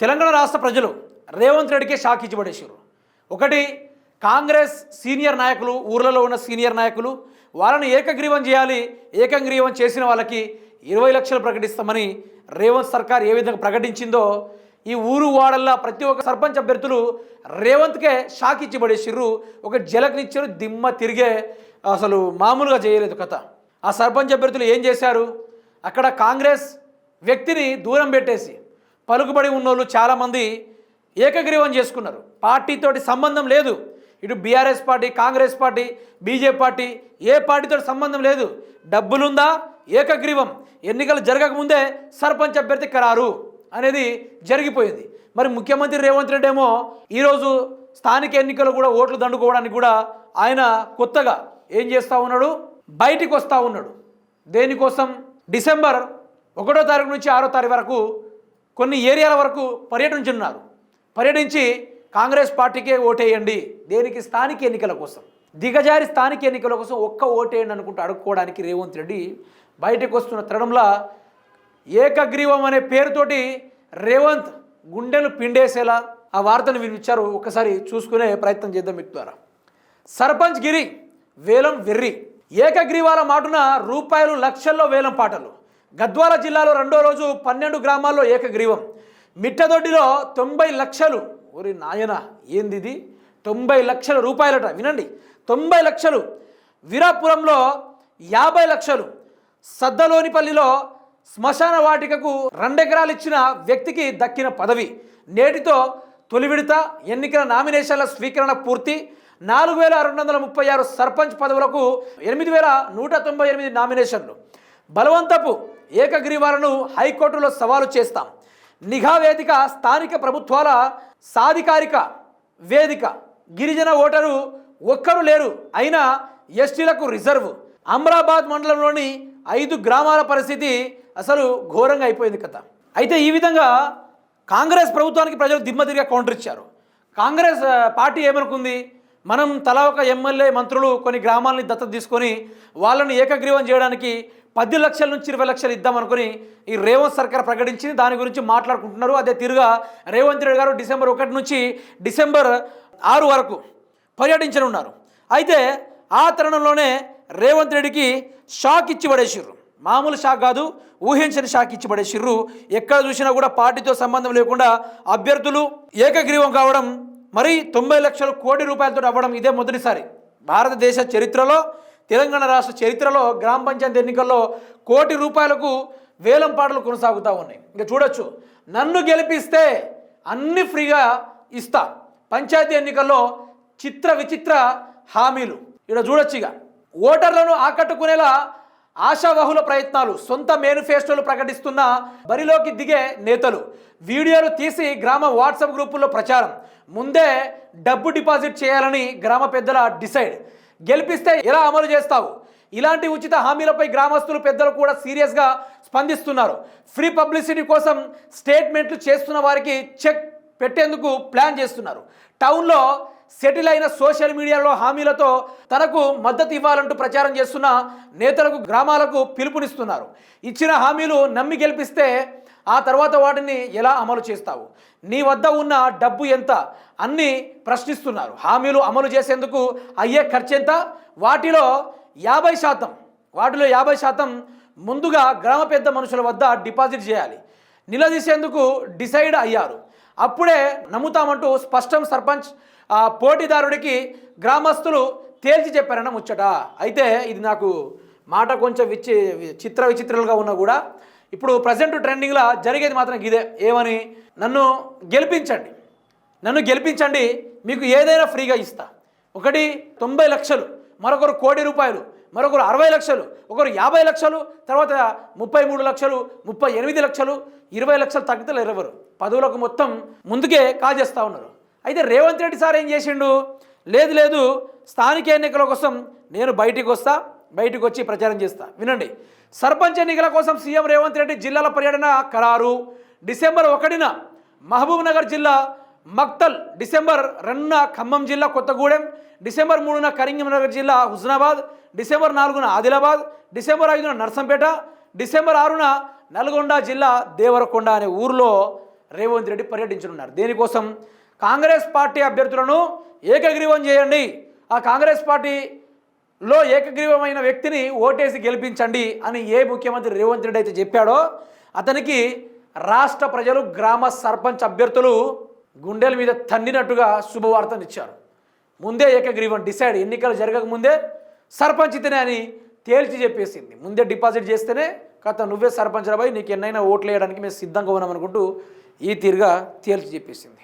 తెలంగాణ రాష్ట్ర ప్రజలు రేవంత్ రెడ్డికే షాక్ ఇచ్చిపడేశారు. ఒకటి కాంగ్రెస్ సీనియర్ నాయకులు ఊర్లలో ఉన్న సీనియర్ నాయకులు వాళ్ళని ఏకగ్రీవం చేయాలి ఏకగ్రీవం చేసిన వాళ్ళకి ఇరవై లక్షలు ప్రకటిస్తామని రేవంత్ సర్కార్ ఏ విధంగా ప్రకటించిందో ఈ ఊరు వాడల్లా ప్రతి ఒక్క సర్పంచ్ అభ్యర్థులు రేవంత్కే షాక్ ఇచ్చి పడేసిర్రు ఒక జలకనిచ్చారు దిమ్మ తిరిగే అసలు మామూలుగా చేయలేదు కథ. ఆ సర్పంచ్ అభ్యర్థులు ఏం చేశారు? అక్కడ కాంగ్రెస్ వ్యక్తిని దూరం పెట్టేసి పలుకుబడి ఉన్నోళ్ళు చాలామంది ఏకగ్రీవం చేసుకున్నారు. పార్టీతోటి సంబంధం లేదు. ఇటు BRS party Congress party BJP party ఏ పార్టీతో సంబంధం లేదు. డబ్బులుందా? ఏకగ్రీవం. ఎన్నికలు జరగకముందే సర్పంచ్ అభ్యర్థి ఖరారు అనేది జరిగిపోయింది. మరి ముఖ్యమంత్రి రేవంత్ రెడ్డి ఏమో ఈరోజు స్థానిక ఎన్నికలు కూడా ఓట్లు దండుకోవడానికి కూడా ఆయన కొత్తగా ఏం చేస్తూ ఉన్నాడు? బయటికి వస్తూ ఉన్నాడు. దేనికోసం? డిసెంబర్ ఒకటో తారీఖు నుంచి ఆరో తారీఖు వరకు కొన్ని ఏరియాల వరకు పర్యటించున్నారు. పర్యటించి కాంగ్రెస్ పార్టీకే ఓటేయండి. దేనికి? స్థానిక ఎన్నికల కోసం. దిగజారి స్థానిక ఎన్నికల కోసం ఒక్క ఓటేయండి అనుకుంటూ అడుక్కోవడానికి రేవంత్ రెడ్డి బయటకు వస్తున్న తరుణంలో ఏకగ్రీవం అనే పేరుతోటి రేవంత్ గుండెలు పిండేసేలా ఆ వార్తను వినిపించారు. ఒకసారి చూసుకునే ప్రయత్నం చేద్దాం మీకు ద్వారా. సర్పంచ్ గిరి వేలం వెర్రి. ఏకగ్రీవాల మాటున రూపాయలు లక్షల్లో వేలం పాటలు. గద్వాల జిల్లాలో రెండో రోజు పన్నెండు గ్రామాల్లో ఏకగ్రీవం. మిట్టదొడ్డిలో తొంభై లక్షలు. ఒరి నాయన ఏంది ఇది తొంభై లక్షల రూపాయలట వినండి. తొంభై లక్షలు. వీరాపురంలో యాభై లక్షలు. సద్దలోనిపల్లిలో శ్మశాన వాటికకు రెండెకరాలు ఇచ్చిన వ్యక్తికి దక్కిన పదవి. నేటితో తొలి విడత ఎన్నికల నామినేషన్ల స్వీకరణ పూర్తి. నాలుగు వేల రెండు వందల ముప్పై ఆరు సర్పంచ్ పదవులకు ఎనిమిది వేల నూట తొంభై ఎనిమిది నామినేషన్లు. బలవంతపు ఏకగ్రీవాలను హైకోర్టులో సవాలు చేస్తాం. నిఘా వేదిక స్థానిక ప్రభుత్వాల సాధికారిక వేదిక. గిరిజన ఓటరు ఒక్కరు లేరు అయినా ఎస్టీలకు రిజర్వ్. అమరాబాద్ మండలంలోని ఐదు గ్రామాల పరిస్థితి అసలు ఘోరంగా అయిపోయింది కథ. అయితే ఈ విధంగా కాంగ్రెస్ ప్రభుత్వానికి ప్రజలు దిమ్మదిరిగా కౌంటర్ ఇచ్చారు. కాంగ్రెస్ పార్టీ ఏమనుకుంది? మనం తలా ఒక ఎమ్మెల్యే మంత్రులు కొన్ని గ్రామాలని దత్తత తీసుకొని వాళ్ళని ఏకగ్రీవం చేయడానికి పది లక్షల నుంచి ఇరవై లక్షలు ఇద్దామనుకుని ఈ రేవంత్ సర్కార్ ప్రకటించింది. దాని గురించి మాట్లాడుకుంటున్నారు. అదే తిరుగా రేవంత్ రెడ్డి గారు డిసెంబర్ ఒకటి నుంచి డిసెంబర్ ఆరు వరకు పర్యటించనున్నారు అయితే ఆ తరుణంలోనే రేవంత్ రెడ్డికి షాక్ ఇచ్చి పడేసిర్రు. మామూలు షాక్ కాదు ఊహించని షాక్ ఇచ్చి పడేసిర్రు. ఎక్కడ చూసినా కూడా పార్టీతో సంబంధం లేకుండా అభ్యర్థులు ఏకగ్రీవం కావడం మరి తొంభై లక్షల కోటి రూపాయలతో అవ్వడం ఇదే మొదటిసారి. భారతదేశ చరిత్రలో తెలంగాణ రాష్ట్ర చరిత్రలో గ్రామ పంచాయతీ ఎన్నికల్లో కోటి రూపాయలకు వేలం పాటలు కొనసాగుతూ ఉన్నాయి. ఇంకా చూడొచ్చు. నన్ను గెలిపిస్తే అన్ని ఫ్రీగా ఇస్తా. పంచాయతీ ఎన్నికల్లో చిత్ర విచిత్ర హామీలు. ఇక్కడ చూడొచ్చు ఇక. ఓటర్లను ఆకట్టుకునేలా ఆశావహుల ప్రయత్నాలు సొంత మేనిఫెస్టోలు ప్రకటిస్తున్న బరిలోకి దిగే నేతలు. వీడియోలు తీసి గ్రామ వాట్సాప్ గ్రూపుల్లో ప్రచారం. ముందే డబ్బు డిపాజిట్ చేయాలని గ్రామ పెద్దల డిసైడ్. గెలిపిస్తే ఎలా అమలు చేస్తావు? ఇలాంటి ఉచిత హామీలపై గ్రామస్తులు పెద్దలు కూడా సీరియస్గా స్పందిస్తున్నారు. ఫ్రీ పబ్లిసిటీ కోసం స్టేట్మెంట్లు చేస్తున్న వారికి చెక్ పెట్టేందుకు ప్లాన్ చేస్తున్నారు. టౌన్లో సెటిల్ అయిన సోషల్ మీడియాలో హామీలతో తనకు మద్దతు ఇవ్వాలంటూ ప్రచారం చేస్తున్న నేతలకు గ్రామాలకు పిలుపునిస్తున్నారు. ఇచ్చిన హామీలు నమ్మి గెలిపిస్తే ఆ తర్వాత వాటిని ఎలా అమలు చేస్తావు? నీ వద్ద ఉన్న డబ్బు ఎంత? అన్ని ప్రశ్నిస్తున్నారు. హామీలు అమలు చేసేందుకు అయ్యే ఖర్చు ఎంత? వాటిలో యాభై శాతం వాటిలో యాభై శాతం ముందుగా గ్రామ పెద్ద మనుషుల వద్ద డిపాజిట్ చేయాలి. నిలదీసేందుకు డిసైడ్ అయ్యారు. అప్పుడే నమ్ముతామంటూ స్పష్టం సర్పంచ్ ఆ పోటీదారుడికి గ్రామస్తులు తేల్చి చెప్పారన్న ముచ్చట. అయితే ఇది నాకు మాట కొంచెం విచి చిత్ర విచిత్రాలుగా ఉన్నా కూడా ఇప్పుడు ప్రజెంట్ ట్రెండింగ్లో జరిగేది మాత్రం ఇదే. ఏమని? నన్ను గెలిపించండి. నన్ను గెలిపించండి మీకు ఏదైనా ఫ్రీగా ఇస్తా. ఒకటి తొంభై లక్షలు మరొకరు కోటి రూపాయలు. మరొకరు అరవై లక్షలు ఒకరు యాభై లక్షలు తర్వాత ముప్పై మూడు లక్షలు ముప్పై ఎనిమిది లక్షలు ఇరవై లక్షలు తగ్గుతలు ఎవరు పదవులకు మొత్తం ముందుకే కాజేస్తూ ఉన్నారు. అయితే రేవంత్ రెడ్డి సార్ ఏం చేసిండు? లేదు లేదు స్థానిక ఎన్నికల కోసం నేను బయటికి వస్తా బయటికి వచ్చి ప్రచారం చేస్తా. వినండి. సర్పంచ్ ఎన్నికల కోసం సీఎం రేవంత్ రెడ్డి జిల్లాల పర్యటన ఖరారు డిసెంబర్ ఒకటిన మహబూబ్ నగర్ జిల్లా మక్తల్ డిసెంబర్ రెండున ఖమ్మం జిల్లా కొత్తగూడెం డిసెంబర్ మూడున కరీంనగర్ జిల్లా హుజనాబాద్ డిసెంబర్ నాలుగున ఆదిలాబాద్ డిసెంబర్ ఐదున నర్సంపేట డిసెంబర్ ఆరున నల్గొండ జిల్లా దేవరకొండ అనే ఊరిలో రేవంత్ రెడ్డి పర్యటించనున్నారు. దేనికోసం కాంగ్రెస్ పార్టీ అభ్యర్థులను ఏకగ్రీవం చేయండి. ఆ కాంగ్రెస్ పార్టీలో ఏకగ్రీవమైన వ్యక్తిని ఓటేసి గెలిపించండి అని ఏ ముఖ్యమంత్రి రేవంత్ రెడ్డి అయితే చెప్పాడో అతనికి రాష్ట్ర ప్రజలు గ్రామ సర్పంచ్ అభ్యర్థులు గుండెల మీద తన్నినట్టుగా శుభవార్తనిచ్చారు ముందే ఏకగ్రీవం డిసైడ్ ఎన్నికలు జరగక ముందే సర్పంచ్ ఇతనే అని తేల్చి చెప్పేసింది. ముందే డిపాజిట్ చేస్తేనే కథ నువ్వే సర్పంచ్ రాబాయి నీకు ఎన్నైనా ఓట్లు వేయడానికి మేము సిద్ధంగా ఉన్నామనుకుంటూ ఈ తీరుగా తేల్చి చెప్పేసింది.